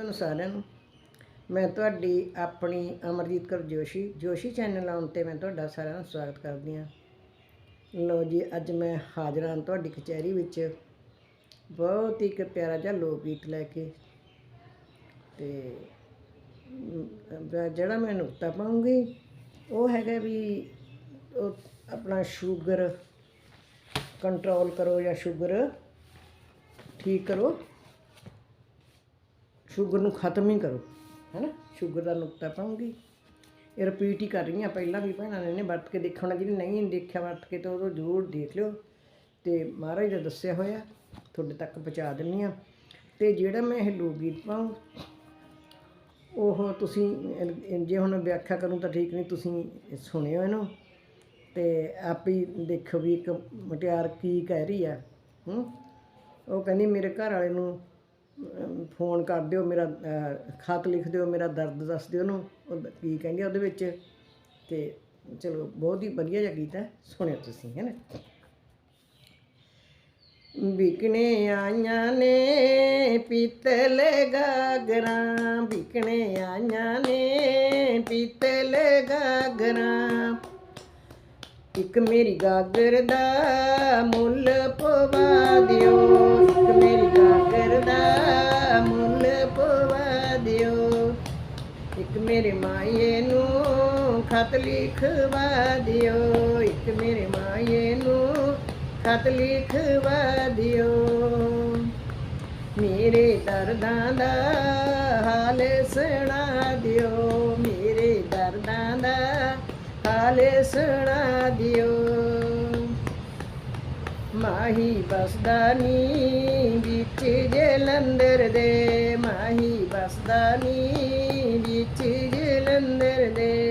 ਤੁਹਾਨੂੰ ਸਾਰਿਆਂ ਨੂੰ। ਮੈਂ ਤੁਹਾਡੀ ਆਪਣੀ ਅਮਰਜੀਤ ਕੌਰ ਜੋਸ਼ੀ ਜੋਸ਼ੀ ਚੈਨਲ ਆਉਣ ਤੇ ਮੈਂ ਤੁਹਾਡਾ ਸਾਰਿਆਂ ਦਾ ਸਵਾਗਤ ਕਰਦੀ ਹਾਂ। ਲੋ ਜੀ, ਅੱਜ ਮੈਂ ਹਾਜ਼ਰ ਹਾਂ ਤੁਹਾਡੀ ਕਚਹਿਰੀ ਵਿੱਚ। ਬਹੁਤ ਹੀ ਇੱਕ ਪਿਆਰਾ ਜਿਹਾ ਲੋਕ ਗੀਤ ਲੈ ਕੇ ਤੇ ਜਿਹੜਾ ਮੈਂ ਨੁਕਤਾ ਪਾਉਂਗੀ, ਉਹ ਹੈਗਾ ਵੀ ਆਪਣਾ ਸ਼ੂਗਰ ਕੰਟਰੋਲ ਕਰੋ ਜਾਂ ਸ਼ੂਗਰ ਠੀਕ ਕਰੋ। ਸ਼ੂਗਰ ਨੂੰ ਖਤਮ ਹੀ ਕਰੋ, ਹੈਨਾ? ਸ਼ੂਗਰ ਦਾ ਨੁਕਤਾ ਪਾਉਂਗੀ। ਇਹ ਰਿਪੀਟ ਹੀ ਕਰ ਰਹੀ ਹਾਂ, ਪਹਿਲਾਂ ਵੀ ਭੈਣਾਂ ਨੇ ਵਰਤ ਕੇ ਦੇਖਣਾ ਜਿਹੜੀ ਨਹੀਂ ਦੇਖਿਆ ਵਰਤ ਕੇ ਤਾਂ ਉਹ ਜ਼ਰੂਰ ਦੇਖ ਲਿਓ। ਤੇ ਮਹਾਰਾਜ ਦਾ ਦੱਸਿਆ ਹੋਇਆ, ਤੁਹਾਡੇ ਤੱਕ ਪਹੁੰਚਾ ਦਿੰਨੀ ਆ ਤੇ ਜਿਹੜਾ ਮੈਂ ਇਹ ਲੋਕ ਗੀਤ ਪਾਉਂ, ਉਹ ਤੁਸੀਂ, ਜੇ ਹੁਣ ਵਿਆਖਿਆ ਕਰੂੰ ਤਾਂ ਠੀਕ ਨਹੀਂ, ਤੁਸੀਂ ਸੁਣਿਓ ਇਹਨੂੰ। ਤੇ ਆਪ ਹੀ ਦੇਖੋ ਵੀ ਇੱਕ ਮੁਟਿਆਰ ਕੀ ਕਹਿ ਰਹੀ ਆ, ਹੂੰ? ਉਹ ਕਹਿੰਦੀ, ਮੇਰੇ ਘਰ ਵਾਲੇ ਨੂੰ ਫੋਨ ਕਰ ਦਿਓ, ਮੇਰਾ ਖਤ ਲਿਖ ਦਿਓ, ਮੇਰਾ ਦਰਦ ਦੱਸ ਦਿਓ ਉਹਨੂੰ, ਉਹ ਕੀ ਕਹਿੰਦੇ ਉਹਦੇ ਵਿੱਚ। ਤੇ ਚਲੋ, ਬਹੁਤ ਹੀ ਵਧੀਆ ਜਿਹਾ ਗੀਤ ਹੈ ਸੁਣਿਓ ਤੁਸੀਂ, ਹੈ ਨਾ? ਵਿਕਣੇ ਆਈਆਂ ਨੇ, ਪੀਤਲ ਗਾਗਰਾਂ, ਵਿਕਣੇ ਆਈਆਂ ਨੇ, ਪੀਤਲ ਗਾਗਰਾਂ। ਇੱਕ ਮੇਰੀ ਗਾਗਰ ਦਾ ਮੁੱਲ ਲਿਖਵਾ ਦਿਓ, ਇੱਕ ਮੇਰੇ ਮਾਏ ਨੂੰ ਖਤ ਲਿਖਵਾ ਦਿਓ। ਮੇਰੇ ਦਰਦਾਂ ਦਾ ਹਾਲ ਸੁਣਾ ਦਿਓ, ਮੇਰੇ ਦਰਦਾਂ ਦਾ ਹਾਲ ਸੁਣਾ ਦਿਓ। ਮਾਹੀ ਬਸਦਾ ਨੀ ਵਿੱਚ ਜਲੰਧਰ ਦੇ, ਮਾਹੀ ਬਸਦਾ ਨੀ ਵਿੱਚ ਜਲੰਧਰ ਦੇ।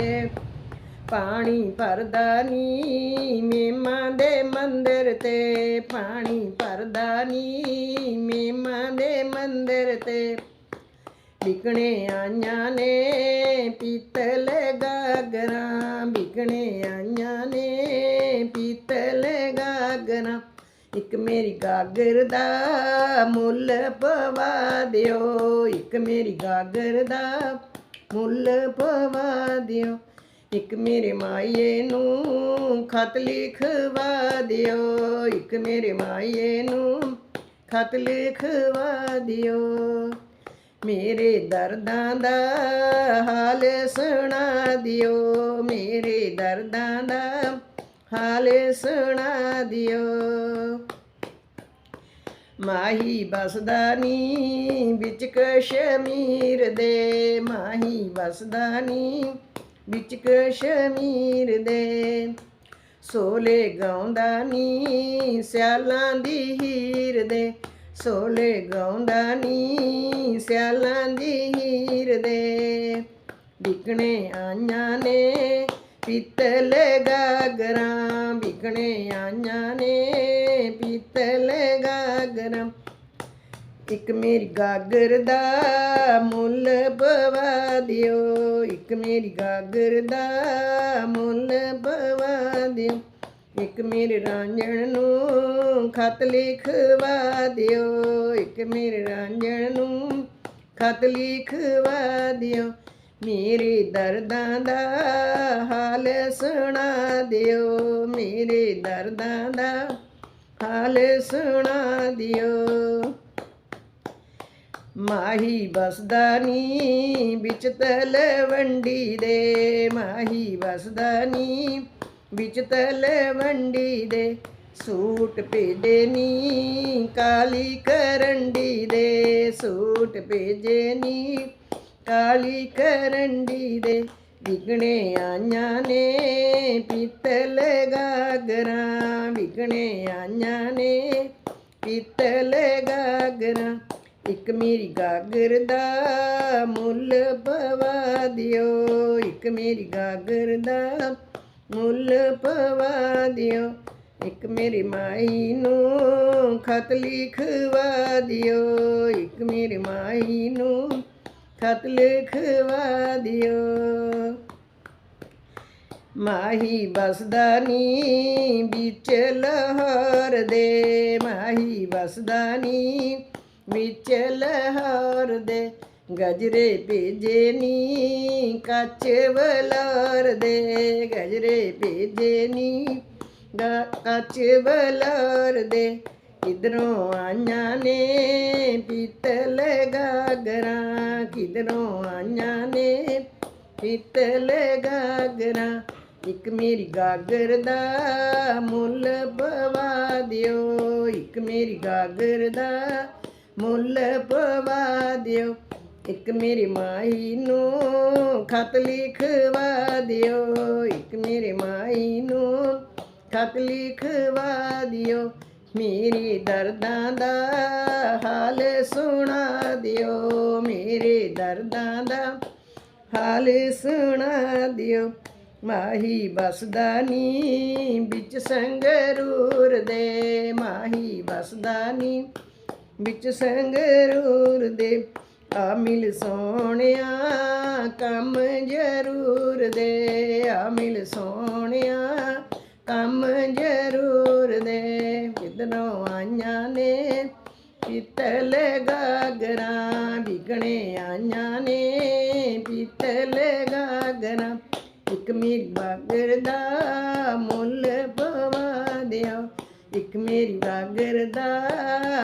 ਪਾਣੀ ਭਰਦਾ ਨੀ, ਮੇਮਾਂ ਦੇ ਮੰਦਰ ਤੇ ਪਾਣੀ ਭਰਦਾ ਨੀ, ਮੇਮਾਂ ਦੇ ਮੰਦਰ ਤੇ। ਵਿਕਣੇ ਆਈਆਂ ਨੇ, ਪੀਤਲ ਗਾਗਰਾਂ। ਵਿਕਣੇ ਆਈਆਂ ਨੇ, ਪੀਤਲ ਗਾਗਰਾਂ। ਇੱਕ ਮੇਰੀ ਗਾਗਰ ਦਾ ਮੁੱਲ ਪਵਾ ਦਿਓ। ਇੱਕ ਮੇਰੀ ਗਾਗਰ ਦਾ ਮੁੱਲ ਪਵਾ ਦਿਓ। ਇੱਕ ਮੇਰੇ ਮਾਈਏ ਨੂੰ ਖਤ ਲਿਖਵਾ ਦਿਓ। ਇੱਕ ਮੇਰੇ ਮਾਈਏ ਨੂੰ ਖਤ ਲਿਖਵਾ ਦਿਓ। ਮੇਰੇ ਦਰਦਾਂ ਦਾ ਹਾਲ ਸੁਣਾ ਦਿਓ। ਮੇਰੇ ਦਰਦਾਂ ਦਾ ਹਾਲ ਸੁਣਾ ਦਿਓ। ਮਾਹੀ ਬਸਦਾ ਨੀ ਵਿੱਚ ਕਸ਼ਮੀਰ ਦੇ। ਮਾਹੀ ਬਸਦਾ ਨੀ ਵਿੱਚ ਕਸ਼ਮੀਰ ਦੇ ਸੋਲੇ ਗਾਉਂਦਾ ਨੀ, ਸਿਆਲਾਂ ਦੀ ਹੀਰ ਦੇ ਸੋਲੇ ਗਾਉਂਦਾ ਨੀ, ਸਿਆਲਾਂ ਦੀ ਹੀਰ ਦੇ ਵਿਕਣੇ ਆਈਆਂ ਨੇ ਪੀਤਲ ਗਾਗਰਾਂ, ਵਿਕਣੇ ਆਈਆਂ ਨੇ ਪੀਤਲ ਗਾਗਰਾਂ। ਇੱਕ ਮੇਰੀ ਗਾਗਰ ਦਾ ਮੁੱਲ ਪਵਾ ਦਿਓ। ਇੱਕ ਮੇਰੀ ਗਾਗਰ ਦਾ ਮੁੱਲ ਪਵਾ ਦਿਓ। ਇੱਕ ਮੇਰੇ ਰਾਂਝਣ ਨੂੰ ਖਤ ਲਿਖਵਾ ਦਿਓ। ਇੱਕ ਮੇਰੇ ਰਾਂਝਣ ਨੂੰ ਖਤ ਲਿਖਵਾ ਦਿਓ। ਮੇਰੇ ਦਰਦਾਂ ਦਾ ਹਾਲ ਸੁਣਾ ਦਿਓ। ਮੇਰੇ ਦਰਦਾਂ ਦਾ ਹਾਲ ਸੁਣਾ ਦਿਓ। ਮਾਹੀ ਬਸਦਾ ਨੀ, ਵਿੱਚ ਤਲਵੰਡੀ ਦੇ। ਮਾਹੀ ਬਸਦਾ ਨੀ, ਵਿੱਚ ਤਲਵੰਡੀ ਦੇ। ਸੂਟ ਭੇਜੇ ਨੀ, ਕਾਲੀ ਕਰੰਡੀ ਦੇ। ਸੂਟ ਭੇਜੇ ਨੀ, ਕਾਲੀ ਕਰੰਡੀ ਦੇ। ਵਿਗਣੇ ਆਈਆਂ ਨੇ ਪੀਤਲ ਗਾਗਰਾਂ। ਵਿਗਣੇ ਆਈਆਂ ਨੇ ਪੀਤਲ ਗਾਗਰਾਂ। ਇੱਕ ਮੇਰੀ ਗਾਗਰ ਦਾ ਮੁੱਲ ਪਵਾ ਦਿਓ। ਇੱਕ ਮੇਰੀ ਗਾਗਰ ਦਾ ਮੁੱਲ ਪਵਾ ਦਿਓ। ਇੱਕ ਮੇਰੀ ਮਾਈ ਨੂੰ ਖਤ ਲਿਖਵਾ ਦਿਓ। ਇੱਕ ਮੇਰੀ ਮਾਈ ਨੂੰ ਖਤ ਲਿਖਵਾ ਦਿਓ। ਮਾਹੀ ਬਸਦਾ ਨੀ ਵਿੱਚ ਲਾਹੌਰ ਦੇ। ਮਾਹੀ ਬਸਦਾ ਨੀ ਵਿੱਚ ਲਾਹੌਰ ਦੇ ਗਜਰੇ ਭੇਜੇ ਨੀ, ਕੱਚ ਬਲਰ ਦੇ ਗਜਰੇ ਭੇਜੇ ਨੀ, ਗਾ- ਕੱਚ ਬਲਰ ਦੇ ਕਿਧਰੋਂ ਆਈਆਂ ਨੇ ਪੀਤਲ ਗਾਗਰਾਂ, ਕਿਧਰੋਂ ਆਈਆਂ ਨੇ ਪੀਤਲ ਗਾਗਰਾਂ। ਇੱਕ ਮੇਰੀ ਗਾਗਰ ਦਾ ਮੁੱਲ ਪਵਾ ਦਿਓ, ਇੱਕ ਮੇਰੀ ਗਾਗਰ ਦਾ ਮੁੱਲ ਪਵਾ ਦਿਓ। ਇੱਕ ਮੇਰੀ ਮਾਈ ਨੂੰ ਖਤ ਲਿਖਵਾ ਦਿਓ। ਇੱਕ ਮੇਰੇ ਮਾਈ ਨੂੰ ਖਤ ਲਿਖਵਾ ਦਿਓ। ਮੇਰੇ ਦਰਦਾਂ ਦਾ ਹਾਲ ਸੁਣਾ ਦਿਓ। ਮੇਰੇ ਦਰਦਾਂ ਦਾ ਹਾਲ ਸੁਣਾ ਦਿਓ। ਮਾਹੀ ਬਸਦਾ ਨੀ ਵਿੱਚ ਸੰਗਰੂਰ ਦੇ। ਮਾਹੀ ਬਸਦਾ ਨੀ ਵਿੱਚ ਸੰਗਰੂਰ ਦੇ ਆ ਮਿਲ ਸੋਹਣਿਆ, ਕੰਮ ਜ਼ਰੂਰ ਦੇ। ਆ ਮਿਲ ਸੋਹਣਿਆ, ਕੰਮ ਜ਼ਰੂਰ ਦੇ। ਕਿਦਨੋਂ ਆਈਆਂ ਨੇ, ਪਿੱਤਲ ਗਾਗਰਾਂ, ਵਿਗਣੇ ਆਈਆਂ ਨੇ। ਪਿੱਤਲ ਗਾਗਰਾਂ, ਇੱਕ ਮੇਰੀ ਬਾਗਰ ਦਾ ਮੁੱਲ ਪਵਾ ਦਿਓ। ਇੱਕ ਮੇਰੀ ਬਾਗਰ ਦਾ